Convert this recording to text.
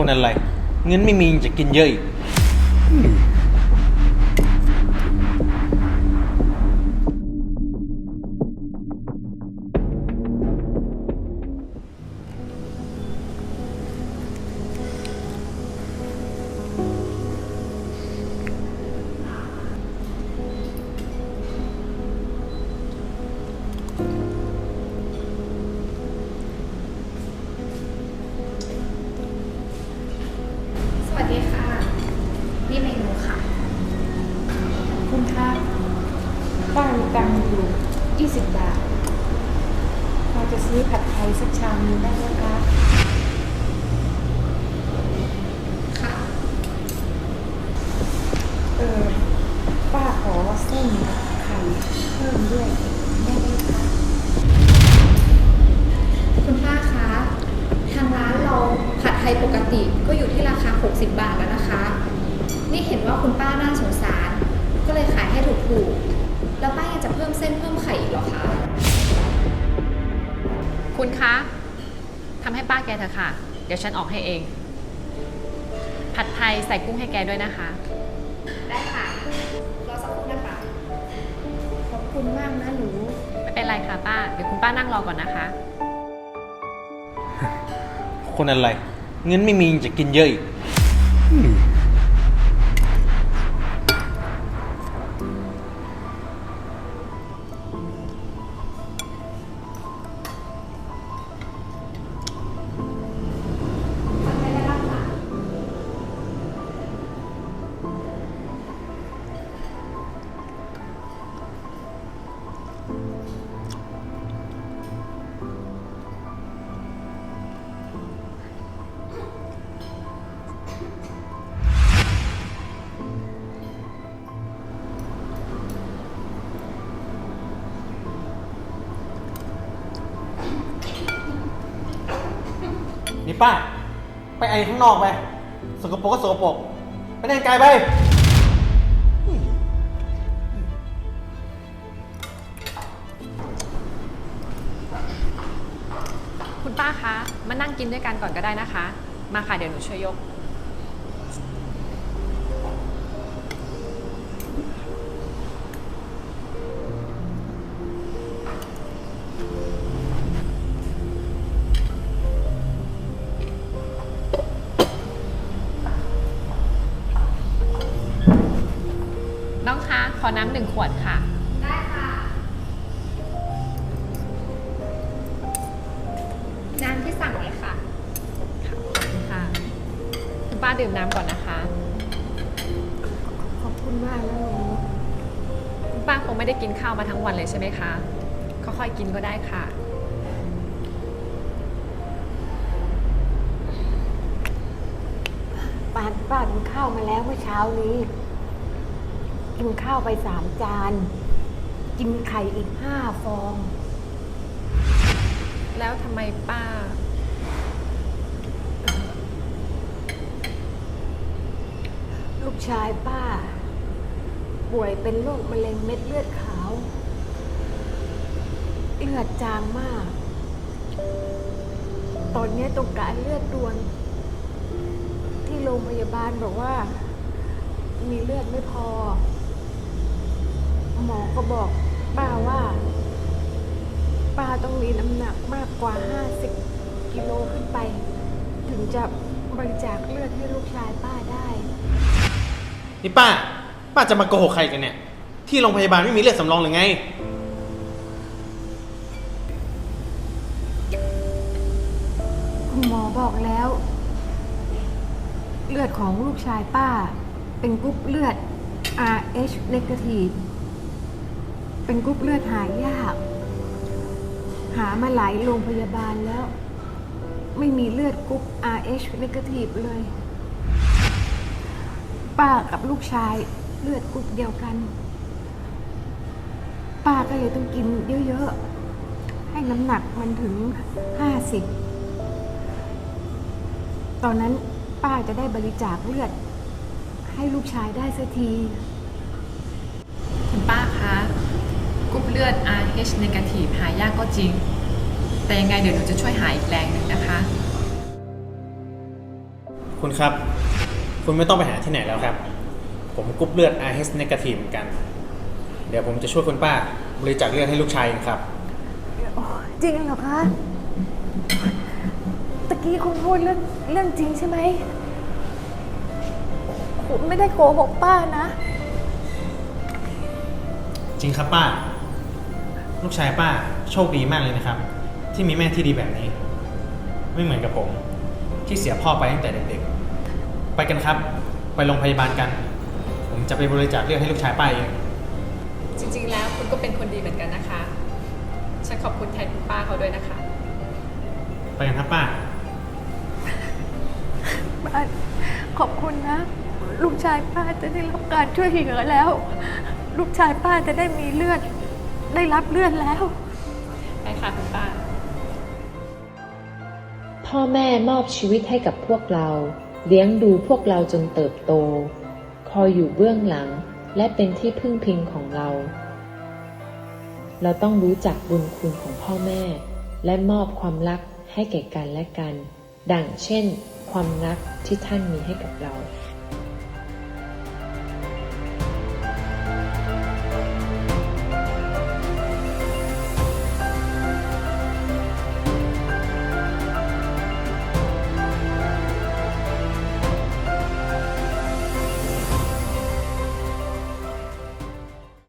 คนอะไร เงินไม่มีจะกินเยอะอีก ป้ามีตังค์อยู่ 20 บาทพอจะซื้อผัดไทยสักชามนึงได้ไหมคะค่ะเออป้าขอเส้นไข่เพิ่มด้วยได้ไหมคะคุณป้าคะทางร้านเราผัดไทยปกติก็อยู่ที่ราคา 60 บาทแล้วนะคะ นี่เห็นว่าคุณป้าน่าสงสาร ก็เลยขายให้ถูกๆ แล้วป้ายังจะเพิ่มเส้นเพิ่มไข่อีกเหรอคะ คุณคะทำให้ป้าแกเถอะค่ะ เดี๋ยวฉันออกให้เอง ผัดไทยใส่กุ้งให้แกด้วยนะคะ ได้ค่ะ รอสักครู่นะคะ ขอบคุณมากนะหนู ไม่เป็นไรค่ะป้า เดี๋ยวคุณป้านั่งรอก่อนนะคะ คนอะไร เงินไม่มีจะกินเยอะอีกนี่ ป้า ไปไอข้างนอกไป สกปรกก็สกปรกไปเล่นไกลไป คุณป้าคะ มานั่งกินด้วยกันก่อนก็ได้นะคะ มาค่ะเดี๋ยวหนูช่วยยก ขอน้ำหนึ่งขวดค่ะ ได้ค่ะ น้ำที่สั่งเลยค่ะค่ะคุณป้าดื่มน้ำก่อนนะคะ ขอบคุณมากนะหนูคุณป้าคงไม่ได้กินข้าวมาทั้งวันเลยใช่ไหมคะ ค่อยๆกินก็ได้ค่ะป้าป้ากินข้าวมาแล้วเมื่อเช้านี้ กินข้าวไปสามจาน กินไข่อีกห้าฟอง แล้วทำไมป้า ลูกชายป้า ป่วยเป็นโรคมะเร็งเม็ดเลือดขาว เลือดจางมาก ตอนนี้ต้องการเลือดด่วน ที่โรงพยาบาลบอกว่า มีเลือดไม่พอ หมอก็บอกป้าว่าป้าต้องมีน้ำหนักมากกว่า 50 กิโลขึ้นไป ถึงจะบริจาคเลือดให้ลูกชายป้าได้ นี่ป้า ป้าจะมาโกหกใครกันเนี่ย ที่โรงพยาบาลไม่มีเลือดสำรองหรือไง คุณหมอบอกแล้ว เลือดของลูกชายป้า เป็นกรุ๊ปเลือด RH negative เป็นกรุ๊ปเลือดหายาก หามาหลายโรงพยาบาลแล้ว ไม่มีเลือดกรุ๊ป RH negative เลย ป้ากับลูกชายเลือดกรุ๊ปเดียวกัน ป้าก็เลยต้องกินเยอะๆ ให้น้ำหนักมันถึง 50 ตอนนั้นป้าจะได้บริจาคเลือด ให้ลูกชายได้สักที คุณป้าคะ กรุ๊ปเลือด RH negative หายากก็จริง แต่ยังไงเดี๋ยวหนูจะช่วยหาอีกแรงหนึ่งนะคะคคุณครับ คุณไม่ต้องไปหาที่ไหนแล้วครับ ผมกรุ๊ปเลือด RH negative เหมือนกัน เดี๋ยวผมจะช่วยคุณป้าบริจาคเลือดให้ลูกชายเองครับ โอ้จริงเหรอคะตะกี้คุณพูดเรื่องเรื่องจริงใช่ไหมคุณไม่ได้โกหกป้านะ จริงครับป้า ลูกชายป้าโชคดีมากเลยนะครับ ที่มีแม่ที่ดีแบบนี้ ไม่เหมือนกับผม ที่เสียพ่อไปตั้งแต่เด็กๆ ไปกันครับ ไปโรงพยาบาลกัน ผมจะไปบริจาคเลือดให้ลูกชายป้าเองจริงๆแล้วคุณก็เป็นคนดีเหมือนกันนะคะ ฉันขอบคุณแทนคุณป้าเขาด้วยนะคะ ไปกันครับป้า ป้าขอบคุณนะ ลูกชายป้าจะได้รับการช่วยเหลือแล้ว ลูกชายป้าจะได้มีเลือด ได้รับเลือดแล้ว ไปค่ะคุณป้า พ่อแม่มอบชีวิตให้กับพวกเรา เลี้ยงดูพวกเราจนเติบโต คอยอยู่เบื้องหลังและเป็นที่พึ่งพิงของเรา เราต้องรู้จักบุญคุณของพ่อแม่ และมอบความรักให้แก่กันและกัน ดังเช่น ความรักที่ท่านมีให้กับเรา